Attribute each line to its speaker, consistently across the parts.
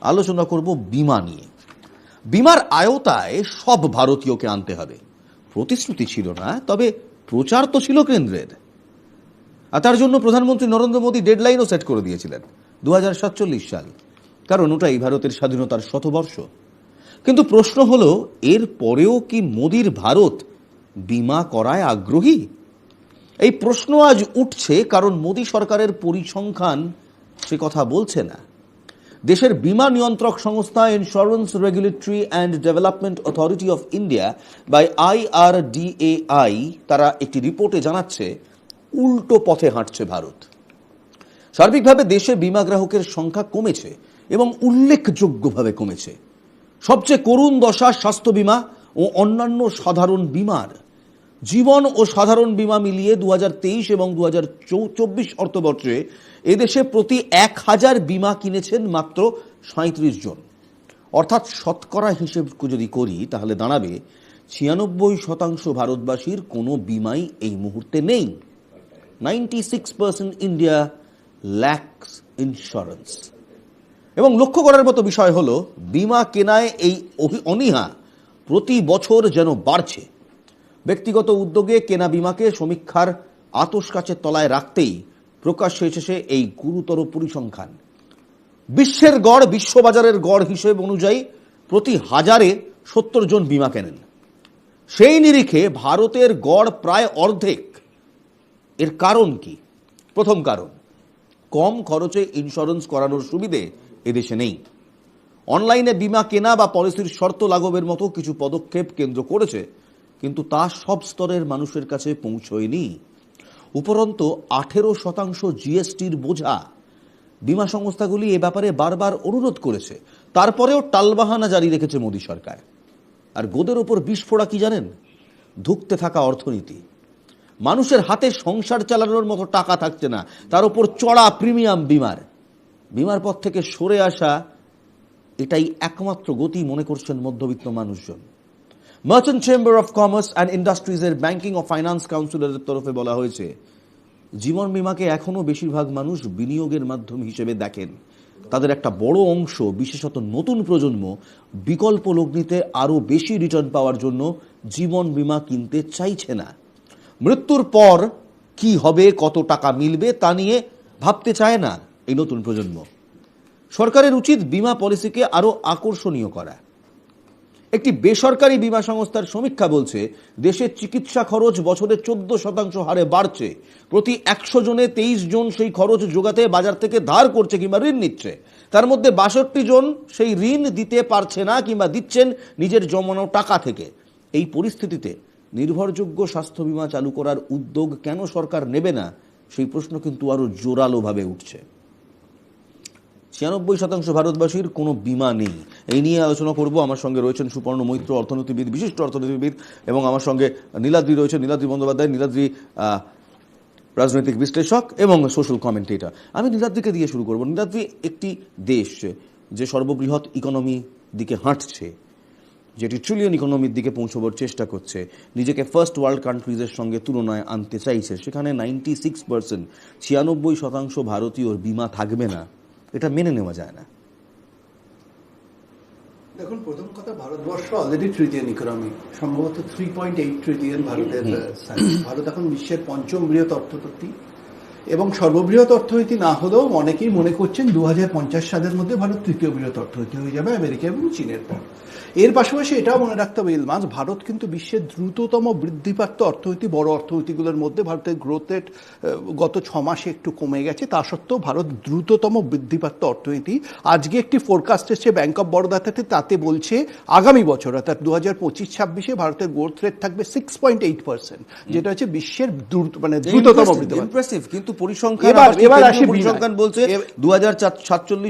Speaker 1: আলোচনা করব বিমা নিয়ে। বিমার আয়তায় সব ভারতীয়কে আনতে হবে। প্রতিশ্রুতি ছিল না, তবে প্রচার তো ছিল কেন্দ্রের। আর তার জন্য প্রধানমন্ত্রী নরেন্দ্র মোদী ডেডলাইনও সেট করে দিয়েছিলেন দু হাজার সাতচল্লিশ সাল। কারণ ওটাই ভারতের স্বাধীনতার শতবর্ষ। কিন্তু প্রশ্ন হলো, এর পরেও কি মোদির ভারত বিমা করায় আগ্রহী? এই প্রশ্ন আজ উঠছে, কারণ মোদী সরকারের পরিসংখ্যান সে কথা বলছে না। দেশের বিমা নিয়ন্ত্রক সংস্থা insurance regulatory and development authority of India by IRDAI তারা একটি রিপোর্টে জানাচ্ছে, উল্টো পথে হাঁটছে ভারত। সার্বিকভাবে দেশে বিমা গ্রাহকের সংখ্যা কমেছে এবং উল্লেখযোগ্যভাবে কমেছে। সবচেয়ে করুণ দশা স্বাস্থ্য বিমা ও অন্যান্য সাধারণ বিমার। জীবন ও সাধারণ বিমা মিলিয়ে দু হাজার তেইশ এবং দু হাজার চব্বিশ অর্থবর্ষে এদেশে প্রতি এক হাজার বিমা কিনেছেন মাত্র সাঁত্রিশ জন। অর্থাৎ শতকরা হিসেব যদি করি, তাহলে দাঁড়াবে ছিয়ানব্বই শতাংশ ভারতবাসীর কোনো বিমাই এই মুহূর্তে নেই। Ninety six percent India lacks insurance. এবং লক্ষ্য করার মতো বিষয় হলো, বিমা কেনায় এই অনীহা প্রতি বছর যেন বাড়ছে। ব্যক্তিগত উদ্যোগে কেনা বিমাকে সমীক্ষার আতস কাচের তলায় রাখতেই প্রকাশ্যে এসেছে এই গুরুতর পরিসংখ্যান। বিশ্বের গড় বিশ্ববাজারের গড় হিসেব অনুযায়ী প্রতি হাজারে সত্তর জন বিমা কেনেন। সেই নিরিখে ভারতের গড় প্রায় অর্ধেক। এর কারণ কি? প্রথম কারণ, কম খরচে ইন্স্যুরেন্স করানোর সুবিধে এদেশে নেই। অনলাইনে বিমা কেনা বা পলিসির শর্ত লাঘবের মতো কিছু পদক্ষেপ কেন্দ্র করেছে কিন্তু তা সব স্তরের মানুষের কাছে পৌঁছয়নি। উপরন্ত, আঠেরো শতাংশ জিএসটির বোঝা। বিমা সংস্থাগুলি এ ব্যাপারে বারবার অনুরোধ করেছে। তারপরেও টালবাহানা জারি রেখেছে মোদী সরকার। আর গোদের ওপর বিস্ফোরা কি জানেন? ধুকতে থাকা অর্থনীতি। মানুষের হাতে সংসার চালানোর মতো টাকা থাকছে না। তার উপর চড়া প্রিমিয়াম বিমার। বিমার পথ থেকে সরে আসা, এটাই একমাত্র গতি, মনে করছেন মধ্যবিত্ত মানুষজন। Merchant chamber of commerce and ইন্ডাস্ট্রিজের banking ও ফাইন্যান্স কাউন্সিলের তরফে বলা হয়েছে, জীবন বিমাকে এখনও বেশিরভাগ মানুষ বিনিয়োগের মাধ্যম হিসেবে দেখেন। তাদের একটা বড় অংশ, বিশেষত নতুন প্রজন্ম, বিকল্প লগ্নিতে আরও বেশি রিটার্ন পাওয়ার জন্য জীবন বিমা কিনতে চাইছে না। মৃত্যুর পর কি হবে, কত টাকা মিলবে, তা নিয়ে ভাবতে চায় না এই নতুন প্রজন্ম। সরকারের উচিত বিমা পলিসিকে আরও আকর্ষণীয় করা। একটি বেসরকারি বিমা সংস্থার সমীক্ষা বলছে দেশের চিকিৎসা খরচ বছরে চোদ্দ শতাংশ হারে বাড়ছে। প্রতি একশো জনে তেইশ জন সেই খরচ যোগাতে বাজার থেকে ধার করছে কিংবা ঋণ নিচ্ছে। তার মধ্যে বাষট্টি জন সেই ঋণ দিতে পারছে না কিংবা দিচ্ছেন নিজের জমানো টাকা থেকে। এই পরিস্থিতিতে নির্ভরযোগ্য স্বাস্থ্য বিমা চালু করার উদ্যোগ কেন সরকার নেবে না, সেই প্রশ্ন কিন্তু আরও জোরালোভাবে উঠছে। ছিয়ানব্বই শতাংশ ভারতবাসীর কোনো বিমা নেই। এই নিয়ে আলোচনা করব। আমার সঙ্গে রয়েছেন সুপর্ণ মৈত্র, অর্থনীতিবিদ, বিশিষ্ট অর্থনীতিবিদ, এবং আমার সঙ্গে নীলাদ্রি রয়েছে নীলাদ্রি বন্দ্যোপাধ্যায়, নীলাদ্রি রাজনৈতিক বিশ্লেষক এবং সোশ্যাল কমেন্টেটর। আমি নীলাদ্রিকে দিয়ে শুরু করব। নীলাদ্রি একটি দেশ যে সর্ববৃহৎ ইকোনমি দিকে হাঁটছে যেটি ট্রিলিয়ন ইকোনমির দিকে পৌঁছবার চেষ্টা করছে, নিজেকে ফার্স্ট ওয়ার্ল্ড কান্ট্রিজের সঙ্গে তুলনায় আনতে চাইছে। সেখানে নাইনটি সিক্স পার্সেন্ট ছিয়ানব্বই শতাংশ ভারতীয়র বিমা থাকবে না। এটা মেনে নেওয়া যায় না।
Speaker 2: দেখুন প্রথম কথা ভারতবর্ষ অলরেডি ট্রিলিয়ন ইকোনমি সম্ভবত থ্রি পয়েন্ট এইট ট্রিলিয়ন ভারতের ভারত এখন বিশ্বের পঞ্চম বৃহৎ অর্থনীতি। এবং সর্ববৃহৎ অর্থনীতি না হলেও অনেকেই মনে করছেন দু হাজার পঞ্চাশ সালের মধ্যে ভারত তৃতীয় বৃহৎ অর্থনীতি হয়ে যাবে আমেরিকা এবং চীনের পর। এর পাশাপাশি এটাও মনে রাখতে হবে ইলমাস ভারত কিন্তু বিশ্বের দ্রুততম বৃদ্ধিপ্রাপ্ত অর্থনীতি বড় অর্থনীতিগুলোর মধ্যে ভারতের গ্রোথ রেট গত ছ মাসে একটু কমে গেছে। তা সত্ত্বেও ভারত দ্রুততম বৃদ্ধিপ্রাপ্ত অর্থনীতি। আজকে একটি ফোরকাস্ট এসছে ব্যাংক অফ বরোদা থেকে তাতে বলছে আগামী বছর অর্থাৎ দু হাজার পঁচিশ ছাব্বিশে ভারতের গ্রোথ রেট থাকবে সিক্স পয়েন্ট এইট পার্সেন্ট যেটা হচ্ছে বিশ্বের দ্রুত মানে দ্রুততম বৃদ্ধি
Speaker 1: কিন্তু পরিসংখ্যান
Speaker 2: এবার- আসি
Speaker 1: বলছে দু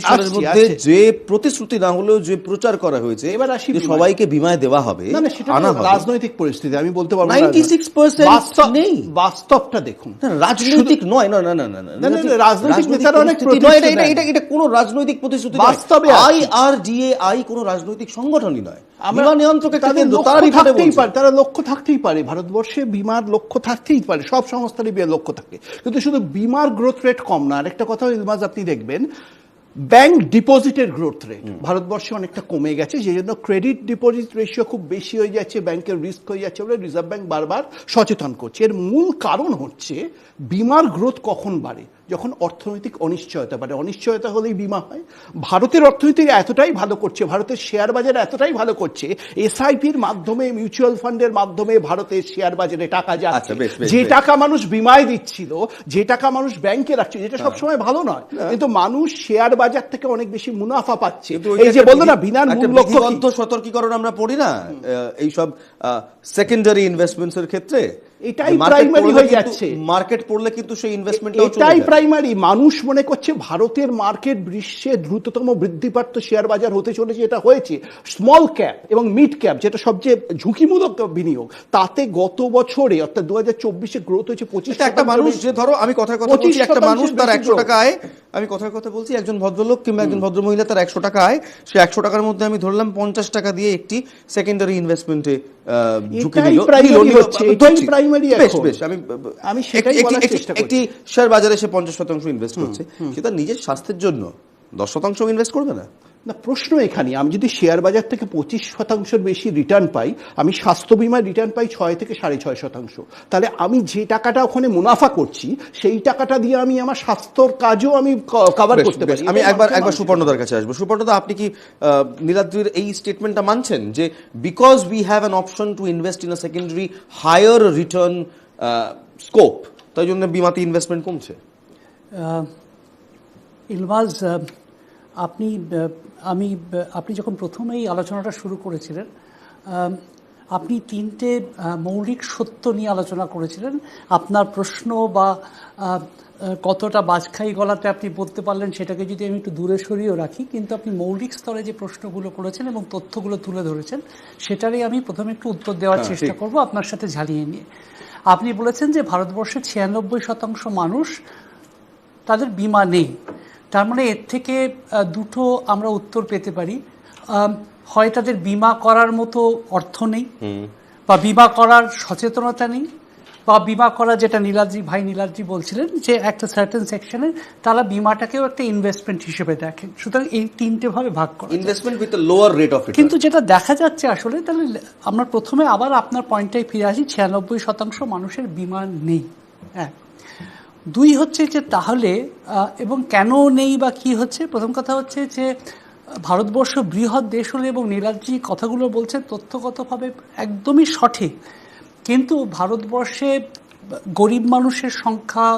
Speaker 1: সালের মধ্যে যে প্রতিশ্রুতি না হলেও যে প্রচার করা হয়েছে
Speaker 2: এবার আসি
Speaker 1: সবাইকে বিমায় দেওয়া হবে আনা
Speaker 2: রাজনৈতিক পরিস্থিতি আমি বলতে পারব না
Speaker 1: 96% নেই।
Speaker 2: বাস্তবটা দেখুন।
Speaker 1: রাজনৈতিক নয় না না না না
Speaker 2: রাজনৈতিক নেতারা অনেক
Speaker 1: এটা- এটা- কোনো রাজনৈতিক প্রতিশ্রুতি।
Speaker 2: বাস্তবে আছে।
Speaker 1: IRDAI কোনো রাজনৈতিক সংগঠনই নয়। বিমা নিয়ন্ত্রক একটা
Speaker 2: তাদের
Speaker 1: তারা
Speaker 2: থাকতেই পারে তারা লক্ষ্য থাকতেই পারে ভারতবর্ষে বিমার লক্ষ্য থাকতেই পারে সব সংস্থারই বিমার লক্ষ্য থাকে। কিন্তু শুধু বিমার গ্রোথ রেট কম না আরেকটা কথা ইলমাজ আপনি দেখবেন ব্যাংক ডিপোজিটের গ্রোথ রেট ভারতবর্ষে অনেকটা কমে গেছে সেই জন্য ক্রেডিট ডিপোজিট রেশিও খুব বেশি হয়ে যাচ্ছে ব্যাংকের রিস্ক হয়ে যাচ্ছে বলে রিজার্ভ ব্যাংক বারবার সচেতন করছে। এর মূল কারণ হচ্ছে বিমার গ্রোথ কখন বাড়ে? যখন অর্থনৈতিক অনিশ্চয়তা বাড়ে অনিশ্চয়তা হলেই বিমা হয় ভারতের অর্থনীতি এতটাই ভালো করছে ভারতের শেয়ার বাজার এতটাই ভালো করছে এসআইপির মাধ্যমে মিউচুয়াল ফান্ডের মাধ্যমে ভারতের শেয়ার বাজারে টাকা যাচ্ছে।
Speaker 1: আচ্ছা,
Speaker 2: যে টাকা মানুষ বিমায় দিচ্ছিল যে টাকা মানুষ ব্যাংকে রাখছে যেটা সবসময় ভালো নয় কিন্তু মানুষ শেয়ার বাজার থেকে অনেক বেশি মুনাফা পাচ্ছে। এই যে বলল না বিনার
Speaker 1: সতর্কীকরণ আমরা পড়ি না। এইসব সেকেন্ডারি ইনভেস্টমেন্টস এর ক্ষেত্রে
Speaker 2: এটাই primary হয়ে যাচ্ছে।
Speaker 1: মার্কেট পড়লে কিন্তু সেই ইনভেস্টমেন্টটাও চলে
Speaker 2: এটাই প্রাইমারি মানুষ মনে করছে ভারতের মার্কেট বিশ্বে দ্রুততম বৃদ্ধিপ্রাপ্ত শেয়ার বাজার হতে চলেছে এটা হয়েছে স্মল ক্যাপ এবং মিড ক্যাপ যেটা সবচেয়ে ঝুঁকিমূলক বিনিয়োগ তাতে গত বছরে অর্থাৎ দু হাজার চব্বিশে গ্রোথ হয়েছে পঁচিশ
Speaker 1: একটা মানুষ যে ধরো আমি কথা
Speaker 2: 25
Speaker 1: বলছি একটা মানুষ তার একশো
Speaker 2: growth।
Speaker 1: আমি কথার কথা বলছি একজন ভদ্রলোক কিংবা একজন ভদ্রমহিলা তার একশো টাকা আয় সে একশো টাকার মধ্যে আমি ধরলাম পঞ্চাশ টাকা দিয়ে একটি সেকেন্ডারি ইনভেস্টমেন্টে ঝুঁকি নিল। আমি বেশ বেশ
Speaker 2: সেটাই
Speaker 1: একটি শেয়ার বাজারে সে পঞ্চাশ শতাংশ ইনভেস্ট করছে। সে তার নিজের স্বাস্থ্যের জন্য দশ শতাংশ ইনভেস্ট করবে না?
Speaker 2: না প্রশ্ন এখানে আমি যদি শেয়ার বাজার থেকে পঁচিশ শতাংশের বেশি রিটার্ন পাই আমি স্বাস্থ্য বিমার রিটার্ন পাই ছয় থেকে সাড়ে ছয় শতাংশ। তাহলে আমি যে টাকাটা ওখানে মুনাফা করছি সেই টাকাটা দিয়ে আমি আমার স্বাস্থ্যর কাজও আমি কভার করতে পারি।
Speaker 1: আমি একবার একবার সুপর্ণদার কাছে আসব। সুপর্ণদা আপনি কি আহ, নীলাদ্রির এই স্টেটমেন্টটা মানছেন যে because we have an option to invest in a secondary higher return scope তাই জন্য বিমাতে ইনভেস্টমেন্ট কমছে?
Speaker 3: ইলমাজ আহ, আপনি আমি আপনি যখন প্রথমে এই আলোচনাটা শুরু করেছিলেন আপনি তিনটে মৌলিক সত্য নিয়ে আলোচনা করেছিলেন। আপনার প্রশ্ন বা কতটা বাজখাই গলাতে আপনি বলতে পারলেন সেটাকে যদি আমি একটু দূরে সরিয়েও রাখি কিন্তু আপনি মৌলিক স্তরে যে প্রশ্নগুলো করেছেন এবং তথ্যগুলো তুলে ধরেছেন সেটারই আমি প্রথমে একটু উত্তর দেওয়ার
Speaker 1: হ্যাঁ,
Speaker 3: চেষ্টা। করব আপনার সাথে ঝালিয়ে নিয়ে। আপনি বলেছেন যে ভারতবর্ষের ছিয়ানব্বই শতাংশ মানুষ তাদের বিমা নেই। তার মানে এর থেকে দুটো আমরা উত্তর পেতে পারি। হয় তাদের বিমা করার মতো অর্থ নেই বা বিমা করার সচেতনতা নেই বা বিমা করা যেটা নীলাদ্রি ভাই নীলাদ্রি বলছিলেন যে একটা সার্টেন সেকশনে তারা বিমাটাকেও একটা ইনভেস্টমেন্ট হিসেবে দেখেন। সুতরাং এই তিনটে ভাবে ভাগ করা
Speaker 1: investment with lower rate of
Speaker 3: কিন্তু যেটা দেখা যাচ্ছে আসলে তাহলে আমরা প্রথমে আবার আপনার পয়েন্টটাই ফিরে আসি ছিয়ানব্বই শতাংশ মানুষের বিমা নেই। এক দুই হচ্ছে যে তাহলে এবং কেন নেই বা কি হচ্ছে? প্রথম কথা হচ্ছে যে ভারতবর্ষ বৃহৎ দেশ হলে এবং নীলাদ্রি কথাগুলো বলছেন, তথ্যগতভাবে একদমই সঠিক। কিন্তু ভারতবর্ষে গরিব মানুষের সংখ্যা,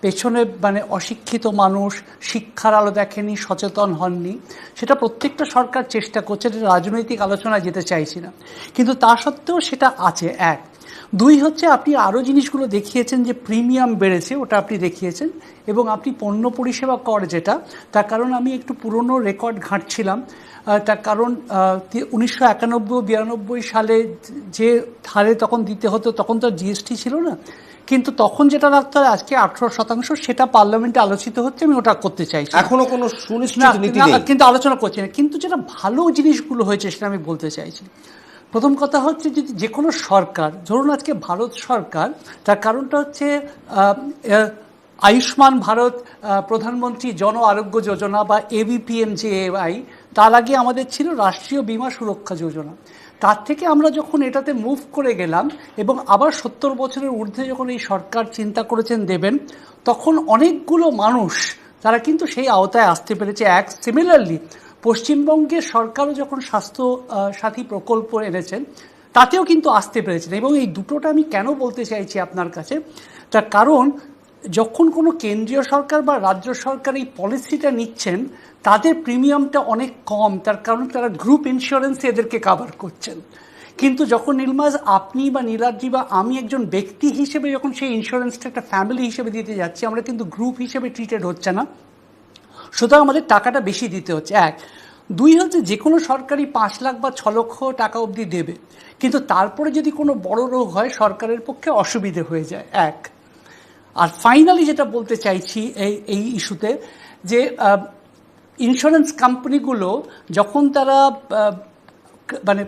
Speaker 3: পেছনে মানে অশিক্ষিত মানুষ, শিক্ষার আলো দেখেনি, সচেতন হননি, সেটা প্রত্যেকটা সরকার চেষ্টা করছে রাজনৈতিক আলোচনায় যেতে চাইছি না। কিন্তু তা সত্ত্বেও সেটা আছে, এক। দুই হচ্ছে আপনি আরও জিনিসগুলো দেখিয়েছেন যে প্রিমিয়াম বেড়েছে ওটা আপনি দেখিয়েছেন এবং আপনি পণ্য পরিষেবা কর যেটা তার কারণ আমি একটু পুরনো রেকর্ড ঘাঁটছিলাম তার কারণ উনিশশো একানব্বই বিরানব্বই সালে যে হারে তখন দিতে হতো তখন তো জিএসটি ছিল না। কিন্তু তখন যেটা লাগতো আজকে আঠারো শতাংশ সেটা পার্লামেন্টে আলোচিত হচ্ছে আমি ওটা করতে চাইছি।
Speaker 1: এখনও কোনো সুনিশ্চিত নীতি
Speaker 3: কিন্তু আলোচনা করছি না। কিন্তু যেটা ভালো জিনিসগুলো হয়েছে সেটা আমি বলতে চাইছি। প্রথম কথা হচ্ছে যদি যে কোনো সরকার, ধরুন আজকে ভারত সরকার, তার কারণটা হচ্ছে আয়ুষ্মান ভারত প্রধানমন্ত্রী জন আরোগ্য যোজনা বা এবিপিএম যে আই তার আগে আমাদের ছিল রাষ্ট্রীয় বীমা সুরক্ষা যোজনা। তার থেকে আমরা যখন এটাতে মুভ করে গেলাম এবং আবার সত্তর বছরের ঊর্ধ্বে যখন এই সরকার চিন্তা করেছেন দেবেন, তখন অনেকগুলো মানুষ, তারা কিন্তু সেই আওতায় আসতে পেরেছে। এক সিমিলারলি পশ্চিমবঙ্গের সরকারও যখন স্বাস্থ্য সাথী প্রকল্প এনেছেন, তাতেও কিন্তু আসতে পেরেছেন। এবং এই দুটোটা আমি কেন বলতে চাইছি আপনার কাছে? তার কারণ, যখন কোনো কেন্দ্রীয় সরকার বা রাজ্য সরকার এই পলিসিটা নিচ্ছেন, তাদের প্রিমিয়ামটা অনেক কম। তার কারণ তারা গ্রুপ ইন্স্যুরেন্সে এদেরকে কাভার করছেন। কিন্তু যখন নীলমাজ আপনি বা নীলাদ্রি বা আমি একজন ব্যক্তি হিসেবে যখন সেই ইন্স্যুরেন্সটা একটা ফ্যামিলি হিসেবে দিতে যাচ্ছি, আমরা কিন্তু গ্রুপ হিসেবে ট্রিটেড হচ্ছে না। সুতরাং আমাদের টাকাটা বেশি দিতে হচ্ছে। এক, দুই হচ্ছে যে কোনো সরকারি পাঁচ লাখ বা ছ লক্ষ টাকা অবধি দেবে। কিন্তু তারপরে যদি কোনো বড় রোগ হয়, সরকারের পক্ষে অসুবিধে হয়ে যায়। এক, আর ফাইনালি যেটা বলতে চাইছি এই এই ইস্যুতে যে ইন্স্যুরেন্স কোম্পানিগুলো যখন তারা মানে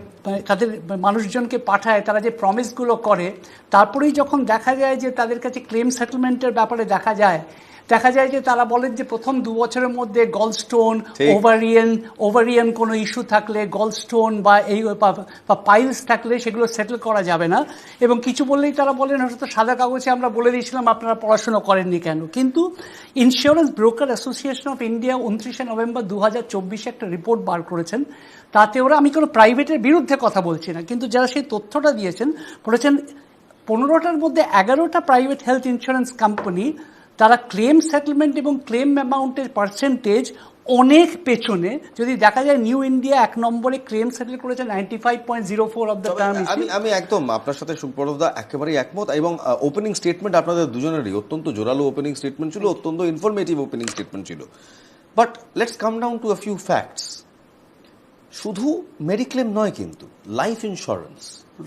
Speaker 3: তাদের মানুষজনকে পাঠায়, তারা যে প্রমিসগুলো করে, তারপরেই যখন দেখা যায় যে তাদের কাছে ক্লেম সেটেলমেন্টের ব্যাপারে দেখা যায় দেখা যায় যে তারা বলেন যে প্রথম দু বছরের মধ্যে গলস্টোন। ওভারিয়ান ওভারিয়ান কোনো ইস্যু থাকলে গলস্টোন বা এই বা- বা পাইলস থাকলে সেগুলো সেটেল করা যাবে না। এবং কিছু বললেই তারা বলেন হয়তো সাদা কাগজে আমরা বলে দিয়েছিলাম আপনারা পড়াশোনা করেননি কেন? কিন্তু insurance broker association of India উনত্রিশে নভেম্বর দু হাজার চব্বিশে একটা রিপোর্ট বার করেছেন। তাতে ওরা আমি কোনো প্রাইভেটের বিরুদ্ধে কথা বলছি না কিন্তু যারা সেই তথ্যটা দিয়েছেন বলেছেন পনেরোটার মধ্যে এগারোটা প্রাইভেট হেলথ ইন্স্যুরেন্স কোম্পানি তারা ক্লেম সেটেলমেন্ট এবং ক্লেম অ্যামাউন্টের পার্সেন্টেজ অনেক পেছনে। যদি দেখা যায় নিউ ইন্ডিয়া এক নম্বরে ক্লেম সেটেল করেছে ninety five point zero four of the term
Speaker 1: আমি আমি একদম আপনার সাথে সুপ্রদা একেবারেই একমত এবং ওপেনিং স্টেটমেন্ট আপনাদের দুজনেরই অত্যন্ত জোরালো ওপেনিং স্টেটমেন্ট ছিল অত্যন্ত ইনফরমেটিভ ওপেনিং স্টেটমেন্ট ছিল। But let's come down to a few facts শুধু মেডিক্লেম নয় কিন্তু লাইফ ইন্স্যুরেন্স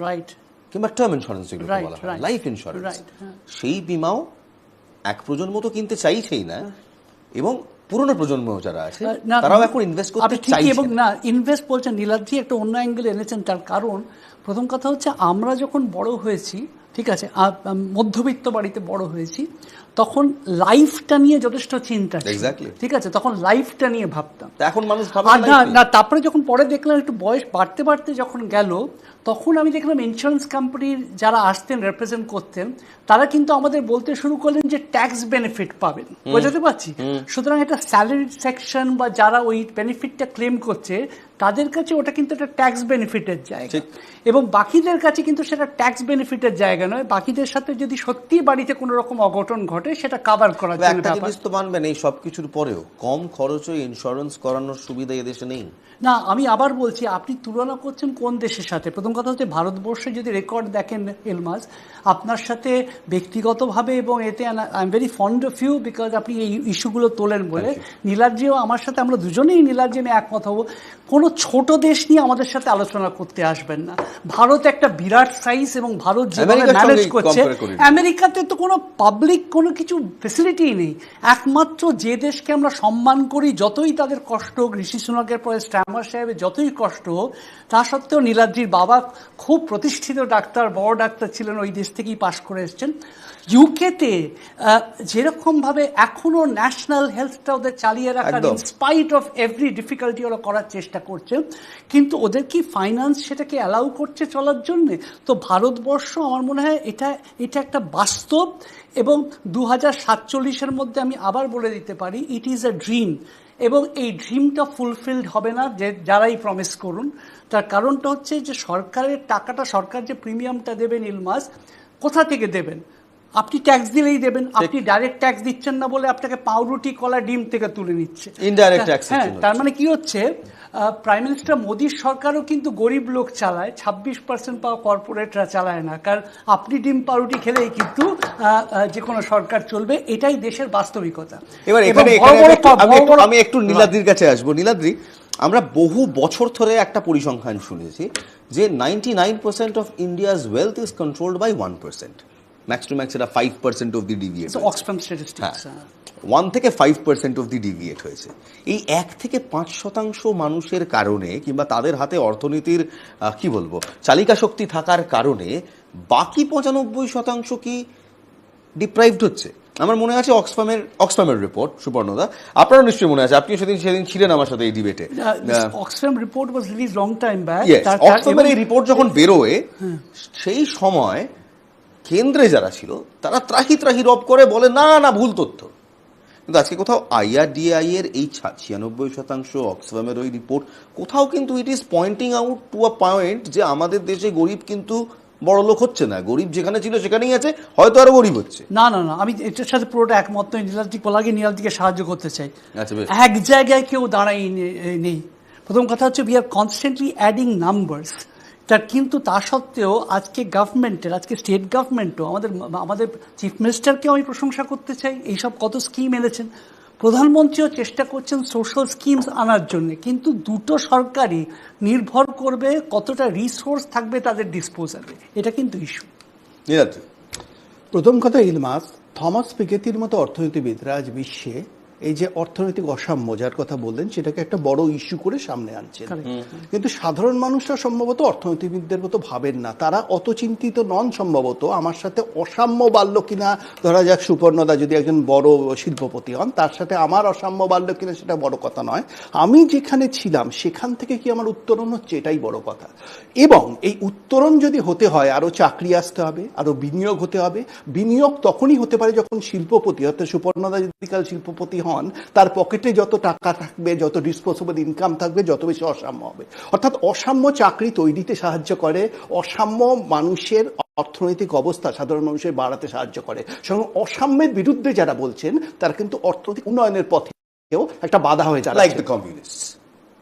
Speaker 3: রাইট
Speaker 1: কিংবা টার্ম ইন্স্যুরেন্স যেগুলো বলা হয় লাইফ ইন্স্যুরেন্স। সেই বিমাও এক প্রজন্ম তো কিনতে চাইছেই না এবং পুরনো প্রজন্ম যারা আছে
Speaker 3: না,
Speaker 1: তারাও এখন ইনভেস্ট করতে চাইছে
Speaker 3: এবং না ইনভেস্ট বলছেন নীলাদ্রি একটা অন্য অ্যাঙ্গেল এনেছেন তার কারণ প্রথম কথা হচ্ছে আমরা যখন বড় হয়েছি ঠিক আছে মধ্যবিত্ত বাড়িতে বড় হয়েছি তখন লাইফটা নিয়ে যথেষ্ট চিন্তা ঠিক আছে? তখন লাইফটা নিয়ে ভাবতাম।
Speaker 1: এখন মানুষ না
Speaker 3: তারপরে যখন পরে দেখলাম একটু বয়স বাড়তে বাড়তে যখন গেল তখন আমি দেখলাম ইন্স্যুরেন্স কোম্পানির যারা আসতেন রিপ্রেজেন্ট করতেন তারা কিন্তু আমাদের বলতে শুরু করলেন যে ট্যাক্স বেনিফিট পাবেন। বোঝাতে পারছি? সুতরাং একটা স্যালারি সেকশন বা যারা ওই বেনিফিটটা ক্লেম করছে তাদের কাছে ওটা কিন্তু একটা ট্যাক্স বেনিফিটের জায়গা। এবং বাকিদের কাছে কিন্তু সেটা ট্যাক্স বেনিফিটের জায়গা নয়। বাকিদের সাথে যদি সত্যি বাড়িতে কোনো রকম অঘটন ঘটে সেটা কাভার করার জন্য
Speaker 1: একটা জিনিস তো মানবেন এই সবকিছুর পরেও কম খরচে ইন্স্যুরেন্স করানোর সুবিধা এদেশে নেই।
Speaker 3: না আমি আবার বলছি আপনি তুলনা করছেন কোন দেশের সাথে? প্রথম কথা হচ্ছে ভারতবর্ষে যদি রেকর্ড দেখেন এলমাস আপনার সাথে ব্যক্তিগতভাবে এবং এতে I am very fond of you because আপনি এই ইস্যুগুলো তোলেন বলে। নীলাদ্রিও আমার সাথে আমরা দুজনেই নীলাদ্রি আমি একমত হব। কোনো ছোট দেশ নিয়ে আমাদের সাথে আলোচনা করতে আসবেন না। ভারত একটা বিরাট সাইজ এবং ভারত যেভাবে ম্যানেজ করছে আমেরিকাতে তো কোনো পাবলিক কোনো কিছু ফেসিলিটি নেই। একমাত্র যে দেশকে আমরা সম্মান করি, যতই তাদের কষ্ট হোক, ঋষি সুনাকের পরে স্ট্যামার সাহেবের যতই কষ্ট হোক, তা সত্ত্বেও নীলাদ্রির বাবা খুব প্রতিষ্ঠিত ডাক্তার, বড় ডাক্তার ছিলেন, ওই দেশ থেকেই পাশ করে এসছেন। ইউকেতে যেরকমভাবে এখনও ন্যাশনাল হেলথটা ওদের চালিয়ে রাখার। স্পাইট অফ এভরি ডিফিকাল্টি ওরা করার চেষ্টা করছে কিন্তু ওদের কি ফাইন্যান্স সেটাকে অ্যালাউ করছে চলার জন্য? তো ভারতবর্ষ আমার মনে হয় এটা এটা একটা বাস্তব এবং দু হাজার সাতচল্লিশের মধ্যে আমি আবার বলে দিতে পারি ইট ইজ এ ড্রিম এবং এই ড্রিমটা ফুলফিলড হবে না যে যারাই প্রমিস করুন। তার কারণটা হচ্ছে যে সরকারের টাকাটা সরকার যে প্রিমিয়ামটা দেবেন ইলমাস কোথা থেকে দেবেন? আপনি ট্যাক্স দিলেই দেবেন আপনি ডাইরেক্ট ট্যাক্স দিচ্ছেন না বলে আপনাকে পাউরুটি কলা ডিম থেকে তুলে নিচ্ছে।
Speaker 1: Indirect tax
Speaker 3: হ্যাঁ তার মানে কি হচ্ছে প্রাইম মিনিস্টার মোদীর সরকারও কিন্তু গরিব লোক চালায় ছাব্বিশ পার্সেন্ট পাওয়া কর্পোরেটরা চালায় না। কারণ আপনি ডিম পাউরুটি খেলেই কিন্তু যে কোনো সরকার চলবে এটাই দেশের বাস্তবিকতা।
Speaker 1: এবার এখানে আমি একটু নীলাদ্রির কাছে আসব। নীলাদ্রি আমরা বহু বছর ধরে একটা পরিসংখ্যান শুনেছি যে ninety nine percent of India's wealth is controlled by one percent max to max এটা five percent of the deviate
Speaker 3: Oxfam statistics
Speaker 1: one থেকে five percent of the deviate হয়েছে। এই এক থেকে পাঁচ শতাংশ মানুষের কারণে কিংবা তাদের হাতে অর্থনীতির কি বলব চালিকা শক্তি থাকার কারণে বাকি পঁচানব্বই শতাংশ কি ডিপ্রাইভড হচ্ছে। আমার মনে আছে অক্সফামের অক্সফামের রিপোর্ট সুপর্ণদা আপনারও নিশ্চয়ই মনে আছে আপনি সেদিন সেদিন ছিলেন আমার সাথে এই ডিবেটে
Speaker 3: Oxfam report was release long time back
Speaker 1: অক্সফামের এই রিপোর্ট যখন বেরোয় সেই সময় কেন্দ্রে যারা ছিল তারা ত্রাহি ত্রাহি রব করে বলে না না ভুল তথ্য। কিন্তু আজকে কোথাও আইআরডিআই এর এই ছিয়ানব্বই শতাংশ অক্সফামের ওই রিপোর্ট কোথাও কিন্তু it is pointing out to a point যে আমাদের দেশে গরিব কিন্তু বড় লোক হচ্ছে না। গরিব যেখানে ছিল সেখানেই আছে হয়তো আরও গরিব হচ্ছে।
Speaker 3: না না না আমি এটার সাথে পুরোটা একমত নই। নীলাদ্রি নীলাদ্রিকে সাহায্য করতে চাই।
Speaker 1: আচ্ছা
Speaker 3: এক জায়গায় কেউ দাঁড়াই নেই। প্রথম কথা হচ্ছে we are constantly adding numbers তার কিন্তু তা সত্ত্বেও আজকে গভর্নমেন্টের আজকে স্টেট গভর্নমেন্টও আমাদের আমাদের চিফ মিনিস্টারকেও আমি প্রশংসা করতে চাই। এইসব কত স্কিম এনেছেন। প্রধানমন্ত্রীও চেষ্টা করছেন সোশ্যাল স্কিমস আনার জন্য। কিন্তু দুটো সরকারই নির্ভর করবে কতটা রিসোর্স থাকবে তাদের ডিসপোজালে এটা কিন্তু ইস্যু
Speaker 2: প্রথম কথা ইলমাস থমাস পিকেতির মতো অর্থনীতিবিদরা আজ বিশ্বে এই যে অর্থনৈতিক অসাম্য যার কথা বললেন সেটাকে একটা বড় ইস্যু করে সামনে আনছেন। কিন্তু সাধারণ মানুষরা সম্ভবত অর্থনীতিবিদদের মতো ভাবেন না। তারা অত চিন্তিত নন সম্ভবত আমার সাথে অসাম্য বাড়লো কিনা। ধরা যাক সুপর্ণদা যদি একজন বড় শিল্পপতি হন তার সাথে আমার অসাম্য বাড়লো কিনা সেটা বড় কথা নয়। আমি যেখানে ছিলাম সেখান থেকে কি আমার উত্তরণ হচ্ছে? এটাই বড় কথা। এবং এই উত্তরণ যদি হতে হয় আরও চাকরি আসতে হবে আরও বিনিয়োগ হতে হবে। বিনিয়োগ তখনই হতে পারে যখন শিল্পপতি অর্থাৎ সুপর্ণদা যদি কাল শিল্পপতি হন তার পকেটে যত টাকা থাকবে যত ডিসপোজেবল ইনকাম থাকবে যত বেশি অসাম্য হবে। অর্থাৎ অসাম্য চাকরি তৈরিতে সাহায্য করে অসাম্য মানুষের অর্থনৈতিক অবস্থা সাধারণ মানুষের বাড়াতে সাহায্য করে। সঙ্গে অসাম্যের বিরুদ্ধে যারা বলছেন তারা কিন্তু অর্থনৈতিক উন্নয়নের পথেও একটা বাধা হয়ে
Speaker 1: লাইক
Speaker 2: দাঁড়ায়
Speaker 1: দ্য কমিউনিস্ট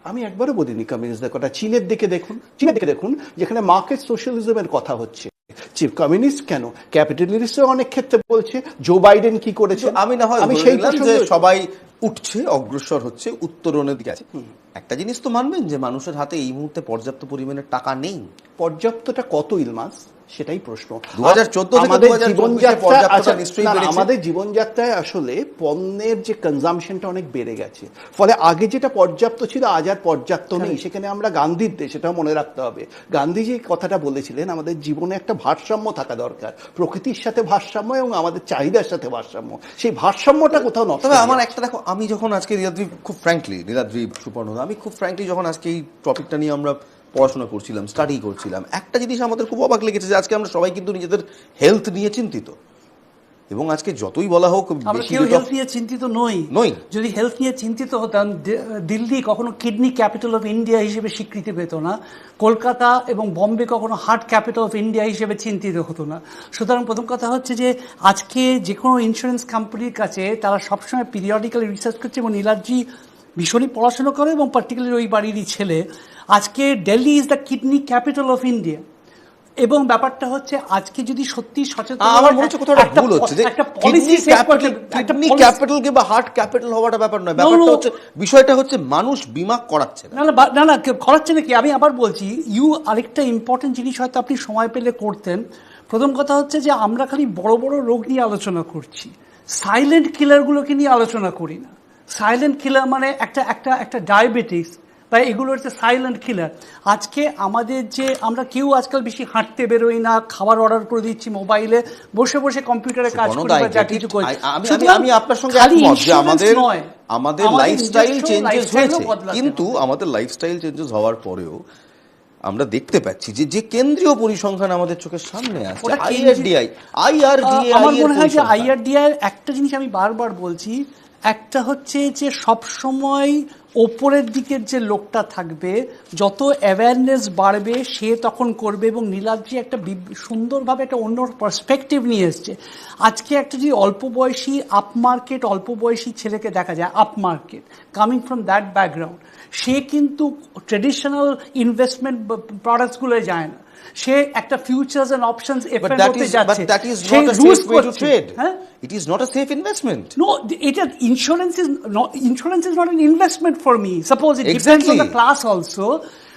Speaker 2: আমি একবারও বলিনি কমিউনিস্টদের কথা চীনের দিকে দেখুন চীনের দিকে দেখুন যেখানে মার্কেট সোশ্যালিজমের কথা হচ্ছে। চিফ কমিউনিস্ট কেন? ক্যাপিটালিস্টও অনেক ক্ষেত্রে বলছে জো বাইডেন কি করেছে?
Speaker 1: আমি না হয়
Speaker 2: আমি সেই
Speaker 1: সবাই উঠছে অগ্রসর হচ্ছে উত্তরণের দিকে আছে। একটা জিনিস তো মানবেন যে মানুষের হাতে এই মুহূর্তে পর্যাপ্ত পরিমাণে টাকা নেই।
Speaker 2: পর্যাপ্তটা কত ইলমাস? সেটাই প্রশ্ন। আমাদের জীবনযাত্রা
Speaker 1: পর্যাপ্ততা
Speaker 2: আচ্ছা। আমাদের জীবনযাত্রায় আসলে পণ্যের যে কনজামশনটা অনেক বেড়ে গেছে। ফলে আগে যেটা পর্যাপ্ত ছিল আজ আর পর্যাপ্ত নেই। সেখানে আমরা গান্ধীর দেশ সেটাও মনে রাখতে হবে। গান্ধী যে কথাটা বলেছিলেন আমাদের জীবনে একটা ভারসাম্য থাকা দরকার। প্রকৃতির সাথে ভারসাম্য এবং আমাদের চাহিদার সাথে ভারসাম্য। সেই ভারসাম্যটা কোথাও নষ্ট
Speaker 1: তবে আমার একটা দেখো আমি যখন আজকে নীলাদ্রি, খুব ফ্র্যাঙ্কলি নীলাদ্রি সুপর্ণদা আমি খুব ফ্র্যাঙ্কলি যখন আজকে এই টপিকটা নিয়ে আমরা পড়াশোনা করছিলাম স্টাডি করছিলাম, একটা জিনিস আমাদের খুব অবাক লেগেছে যে আজকে আমরা সবাই কিন্তু নিজেদের হেলথ নিয়ে চিন্তিত। এবং আজকে যতই বলা হোক
Speaker 3: আমরা কেউ হেলথ নিয়ে চিন্তিত নই।
Speaker 1: নই।
Speaker 3: যদি হেলথ নিয়ে চিন্তিত হতাম দিল্লি কখনো কিডনি ক্যাপিটাল অফ ইন্ডিয়া হিসেবে স্বীকৃতি পেত না। কলকাতা এবং বম্বে কখনো হার্ট ক্যাপিটাল অফ ইন্ডিয়া হিসেবে চিন্তিত হতো না। সুতরাং প্রথম কথা হচ্ছে যে আজকে যে কোনো ইন্স্যুরেন্স কোম্পানির কাছে তারা সবসময় পিরিয়ডিক্যালি রিসার্চ করছে এবং নীলাদ্রি ভীষণই পড়াশোনা করে এবং পার্টিকুলারলি ওই বাড়িরই ছেলে। আজকে Delhi is the kidney capital of India এবং ব্যাপারটা হচ্ছে আজকে যদি সত্যি সচেতন
Speaker 1: আমার মনে হচ্ছে কোথাও একটা
Speaker 3: একটা
Speaker 1: ভুল হচ্ছে যে
Speaker 3: একটা পলিসি
Speaker 1: কিডনি ক্যাপিটাল কিংবা হার্ট ক্যাপিটাল হওয়াটা ব্যাপার নয়। ব্যাপারটা হচ্ছে বিষয়টা হচ্ছে মানুষ বিমা করাচ্ছে না।
Speaker 3: না না বা- না না কে- করাচ্ছে নাকি আমি আবার বলছি ইউ আরেকটা ইম্পর্টেন্ট জিনিস হয়তো আপনি সময় পেলে করতেন। প্রথম কথা হচ্ছে যে আমরা খালি বড় বড় রোগ নিয়ে আলোচনা করছি। সাইলেন্ট কিলারগুলোকে নিয়ে আলোচনা করি না। সাইলেন্ট কিলার মানে একটা একটা একটা ডায়াবেটিস বা এগুলো হচ্ছে সাইলেন্ট কিলার আজকে আমাদের যে আমরা কেউ আজকাল বেশি হাঁটতে বেরোই না খাবার অর্ডার করে দিচ্ছি মোবাইলে বসে বসে কম্পিউটারে কাজ করি বা যা কিছু করি।
Speaker 1: আমি- আপনার সঙ্গে আমাদের আমাদের লাইফস্টাইল চেঞ্জেস হয়েছে। কিন্তু আমাদের লাইফস্টাইল চেঞ্জেস হওয়ার পরেও আমরা দেখতে পাচ্ছি যে যে কেন্দ্রীয় পরিসংখ্যান আমাদের চোখের সামনে আছে আইআরডিআই আইআরডিআই
Speaker 3: আমার মনে হয় যে আইআরডিআই একটা জিনিস আমি বারবার বলছি একটা হচ্ছে যে সব সময় ওপরের দিকের যে লোকটা থাকবে, যত অ্যাওয়ারনেস বাড়বে, সে তখন করবে এবং নীলাদ্রি একটা সুন্দরভাবে একটা অন্য পার্সপেক্টিভ নিয়ে এসছে। আজকে একটা যদি অল্প বয়সী আপ মার্কেট অল্প বয়সী ছেলেকে দেখা যায় up market coming from that background সে কিন্তু ট্রেডিশনাল ইনভেস্টমেন্ট প্রোডাক্টসগুলো যায় না। সে একটা futures and options
Speaker 1: But
Speaker 3: F N
Speaker 1: that is,
Speaker 3: যাচ্ছে
Speaker 1: that is
Speaker 3: সে
Speaker 1: not a
Speaker 3: lose
Speaker 1: safe way to
Speaker 3: করছে।
Speaker 1: trade.
Speaker 3: হ্যাঁ
Speaker 1: It is not a safe investment.
Speaker 3: No, এটা insurance is not insurance is not an investment for me. Suppose it depends on
Speaker 1: Exactly.
Speaker 3: the class also.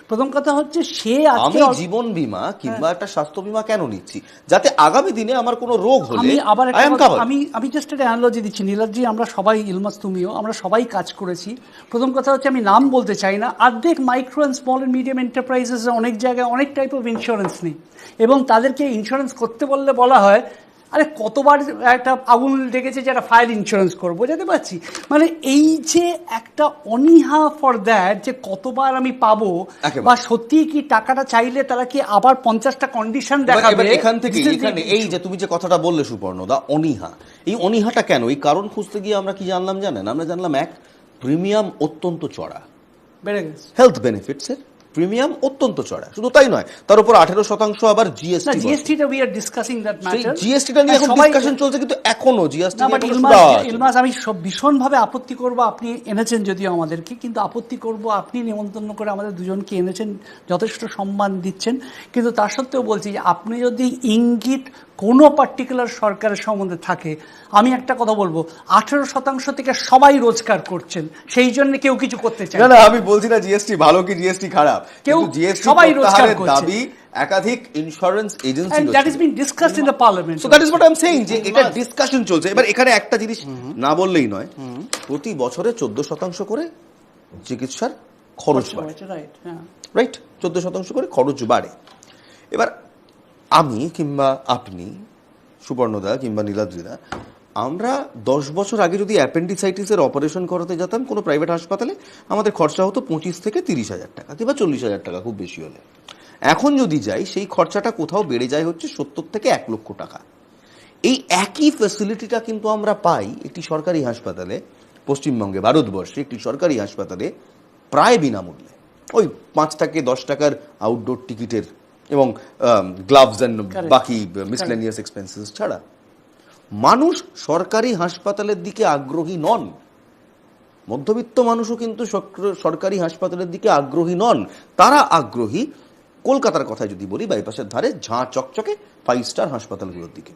Speaker 3: প্রথম কথা হচ্ছে সে
Speaker 1: আমি জীবন বীমা কিংবা একটা স্বাস্থ্য বীমা কেন নিচ্ছি? যাতে আগামী দিনে আমার কোনো রোগ হলে
Speaker 3: আমি আবার. আমি আমি জাস্ট একটা অ্যানালজি দিচ্ছি। নীলাদ্রি আমরা সবাই ইলমাস তুমিও আমরা সবাই কাজ করেছি। প্রথম কথা হচ্ছে আমি নাম বলতে চাই না। অর্ধেক micro and small and medium enterprises অনেক জায়গায় অনেক টাইপ অফ ইন্স্যুরেন্স নেই। এবং তাদেরকে ইন্স্যুরেন্স করতে বললে বলা হয় আরে কতবার একটা আগুন ডেকেছে যে একটা ফায়ার ইন্স্যুরেন্স করব বোঝাতে পারছি? মানে এই যে একটা অনীহা ফর দ্যাট যে কতবার আমি পাবো বা সত্যি কি টাকাটা চাইলে তারা কি আবার পঞ্চাশটা কন্ডিশন দেখাবে?
Speaker 1: এখান থেকে এখানে এই যে তুমি যে কথাটা বললে সুপর্ণদা অনীহা এই অনীহাটা কেন? এই কারণ খুঁজতে গিয়ে আমরা কি জানলাম জানেন? আমরা জানলাম এক প্রিমিয়াম অত্যন্ত চড়া।
Speaker 3: বেড়ে গেছে
Speaker 1: হেলথ বেনিফিটস এর প্রিমিয়াম অত্যন্ত চড়া। শুধু তাই নয় তার উপর আঠেরো শতাংশ আবার GST
Speaker 3: জিএসটিটা we are discussing that matter
Speaker 1: জিএসটিটা নিয়ে এখন ডিসকাশন চলছে কিন্তু এখনও জিএসটি
Speaker 3: ইলমাস ইলমাস আমি সব ভীষণভাবে আপত্তি করব আপনি এনেছেন যদিও আমাদেরকে কিন্তু আপত্তি করব আপনি নিমন্ত্রণ করে আমাদের দুজনকে এনেছেন যথেষ্ট সম্মান দিচ্ছেন। কিন্তু তার সত্ত্বেও বলছি যে আপনি যদি ইঙ্গিত কোনো পার্টিকুলার সরকারের সম্বন্ধে থাকে আমি একটা কথা বলব আঠেরো শতাংশ থেকে সবাই রোজগার করছেন সেই জন্য কেউ কিছু করতে চায়।
Speaker 1: না আমি বলছি না জিএসটি ভালো কি জিএসটি খারাপ?
Speaker 3: কেউ সবাই রোজগার করছে।
Speaker 1: দাবি একাধিক insurance agency
Speaker 3: is being discussed in the parliament.
Speaker 1: So that is what I am saying যে এটা ডিসকাশন চলছে। এবার এখানে একটা জিনিস না বললেই নয়। প্রতি বছরে চোদ্দ শতাংশ করে চিকিৎসার খরচ বাড়ে. রাইট চোদ্দ শতাংশ করে খরচ বাড়ে। এবার আমি কিংবা আপনি সুবর্ণদা কিংবা নীলাদ্রিদা আমরা দশ বছর আগে যদি অ্যাপেন্ডিসাইটিসের অপারেশন করাতে যেতাম কোনো প্রাইভেট হাসপাতালে আমাদের খরচা হতো পঁচিশ থেকে তিরিশ হাজার টাকা কিংবা চল্লিশ হাজার টাকা খুব বেশি হলে। এখন যদি যাই সেই খরচাটা কোথাও বেড়ে যায় হচ্ছে সত্তর থেকে এক লক্ষ টাকা। এই একই ফ্যাসিলিটিটা কিন্তু আমরা পাই একটি সরকারি হাসপাতালে পশ্চিমবঙ্গে ভারতবর্ষে একটি সরকারি হাসপাতালে প্রায় বিনামূল্যে। ওই পাঁচ থেকে দশ টাকার আউটডোর টিকিটের এবং গ্লাভস অ্যান্ড বাকি মিসলেনিয়াস এক্সপেন্সেস ছাড়া। মানুষ সরকারি হাসপাতালের দিকে আগ্রহী নন। মধ্যবিত্ত মানুষও কিন্তু সরকারি হাসপাতালের দিকে আগ্রহী নন। তারা আগ্রহী কলকাতার কথা যদি বলি, বাইপাসের ধারে ঝাঁ চকচকে ফাইভ স্টার হাসপাতালগুলোর দিকে।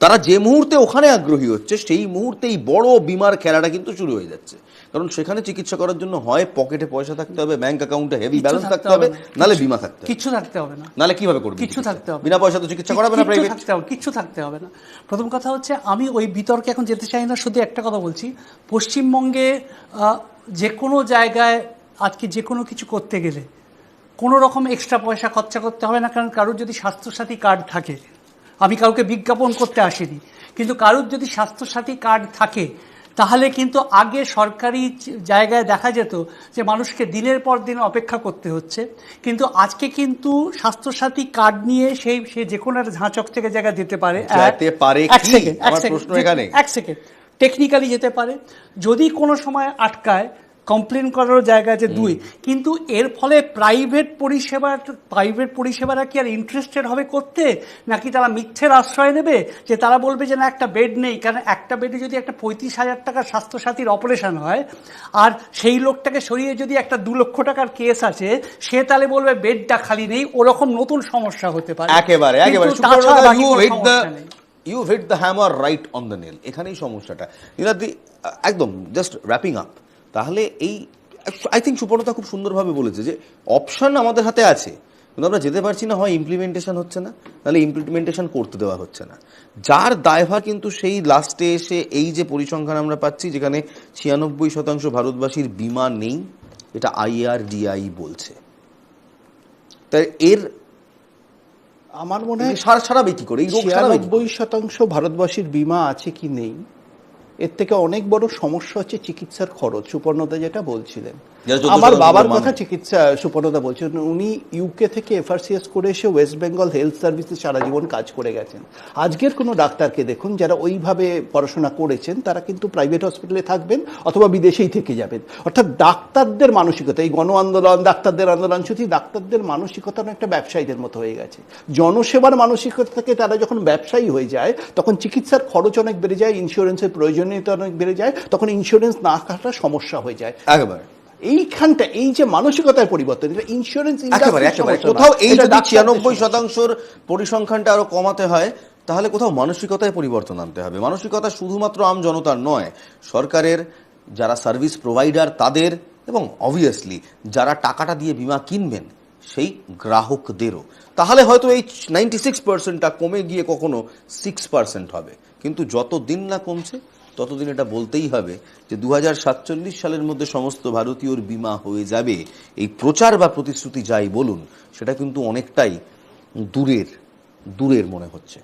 Speaker 1: তারা যে মুহূর্তে ওখানে আগ্রহী হচ্ছে, সেই মুহূর্তেই বড় বিমার খেলাটা কিন্তু শুরু হয়ে যাচ্ছে। কারণ সেখানে চিকিৎসা করার জন্য হয় পকেটে পয়সা থাকতে হবে ব্যাংক অ্যাকাউন্টে হেভি ব্যালেন্স
Speaker 3: থাকতে
Speaker 1: হবে নালে বিমা থাকতে হবে।
Speaker 3: কিচ্ছু থাকতে হবে না।
Speaker 1: নালে কীভাবে করবে চিকিৎসা?
Speaker 3: থাকতে হবে
Speaker 1: বিনা পয়সা তো চিকিৎসা করাবে না প্রাইভেট
Speaker 3: থাকতে হবে কিচ্ছু থাকতে হবে না। প্রথম কথা হচ্ছে আমি ওই বিতর্কে এখন যেতে চাই না শুধু একটা কথা বলছি। পশ্চিমবঙ্গে যে কোনো জায়গায় আজকে যে কোনো কিছু করতে গেলে কোনো রকম এক্সট্রা পয়সা খরচা করতে হবে না কারণ কারোর যদি স্বাস্থ্যসাথী কার্ড থাকে আমি কাউকে বিজ্ঞাপন করতে আসিনি কিন্তু কারোর যদি স্বাস্থ্যসাথী কার্ড থাকে তাহলে কিন্তু আগে সরকারি জায়গায় দেখা যেত যে মানুষকে দিনের পর দিন অপেক্ষা করতে হচ্ছে। কিন্তু আজকে কিন্তু স্বাস্থ্যসাথী কার্ড নিয়ে সেই সে যে কোনো একটা ঝাঁচক থেকে জায়গা যেতে পারে। এক- সেকেন্ড টেকনিক্যালি যেতে পারে। যদি কোনো সময় আটকায় কমপ্লেন করারও জায়গা আছে দুই। কিন্তু এর ফলে প্রাইভেট পরিষেবা প্রাইভেট পরিষেবারা কি আর ইন্টারেস্টেড হবে করতে? নাকি তারা মিথ্যের আশ্রয় নেবে? যে তারা বলবে যে না একটা বেড নেই। কারণ একটা বেডে যদি একটা পঁয়ত্রিশ হাজার টাকার স্বাস্থ্যসাথীর অপারেশন হয় আর সেই লোকটাকে সরিয়ে যদি একটা দু লক্ষ টাকার কেস আছে সে তাহলে বলবে বেডটা খালি নেই। ওরকম নতুন সমস্যা হতে পারে।
Speaker 1: একেবারে একেবারে। You hit the hammer right on the nail এখানেই সমস্যাটা। একদম জাস্ট র্যাপিং আপ তাহলে এই আই থিঙ্ক সুপর্ণতা খুব সুন্দরভাবে বলেছে যে অপশন আমাদের হাতে আছে কিন্তু আমরা যেতে পারছি না হয় ইমপ্লিমেন্টেশন হচ্ছে না নাহলে ইমপ্লিমেন্টেশন করতে দেওয়া হচ্ছে না যার দায়ভার কিন্তু সেই লাস্টে এসে এই যে পরিসংখ্যান আমরা পাচ্ছি যেখানে ছিয়ানব্বই শতাংশ ভারতবাসীর বিমা নেই এটা আইআরডিআই বলছে তাই এর
Speaker 2: আমার মনে হয়
Speaker 1: সারা সারাবে কি করে এই?
Speaker 2: ছিয়ানব্বই শতাংশ ভারতবাসীর বিমা আছে কি নেই এর থেকে অনেক বড় সমস্যা হচ্ছে চিকিৎসার খরচ। সুপর্ণদা যেটা বলছিলেন। আমার বাবার। কথা চিকিৎসা সুপর্ণতা বলছেন উনি ইউকে থেকে এফআরসিএস করে এসে ওয়েস্ট বেঙ্গল হেলথ সার্ভিসে সারা জীবন কাজ করে গেছেন। আজকের কোনো ডাক্তারকে দেখুন যারা ওইভাবে পড়াশোনা করেছেন তারা কিন্তু প্রাইভেট হসপিটালে থাকবেন অথবা বিদেশেই থেকে যাবেন। অর্থাৎ ডাক্তারদের মানসিকতা এই গণ আন্দোলন ডাক্তারদের আন্দোলন শুধু ডাক্তারদের মানসিকতা একটা ব্যবসায়ীদের মতো হয়ে গেছে। জনসেবার মানসিকতা থেকে তারা যখন ব্যবসায়ী হয়ে যায় তখন চিকিৎসার খরচ অনেক বেড়ে যায় ইন্স্যুরেন্সের প্রয়োজনীয়তা অনেক বেড়ে যায় তখন ইন্স্যুরেন্স না কাটা সমস্যা হয়ে যায়।
Speaker 1: একেবারে।
Speaker 2: এইখানটা এই যে মানসিকতার পরিবর্তন এটা ইন্স্যুরেন্স
Speaker 1: কোথাও এই যদি ছিয়ানব্বই শতাংশর পরিসংখ্যানটা আরও কমাতে হয় তাহলে কোথাও মানসিকতায় পরিবর্তন আনতে হবে। মানসিকতা শুধুমাত্র আম জনতার নয় সরকারের যারা সার্ভিস প্রোভাইডার তাদের এবং অবভিয়াসলি যারা টাকাটা দিয়ে বিমা কিনবেন সেই গ্রাহকদেরও। তাহলে হয়তো এই নাইনটি সিক্স পার্সেন্টটা কমে গিয়ে কখনো সিক্স পার্সেন্ট হবে। কিন্তু যত দিন না কমছে ততদিন এটা বলতেই হবে যে দু হাজার সাতচল্লিশ সালের মধ্যে সমস্ত ভারতীয়র বিমা হয়ে যাবে। এই প্রচার বা প্রতিশ্রুতি যাই বলুন, সেটা কিন্তু অনেকটাই দূরের দূরের মনে হচ্ছে।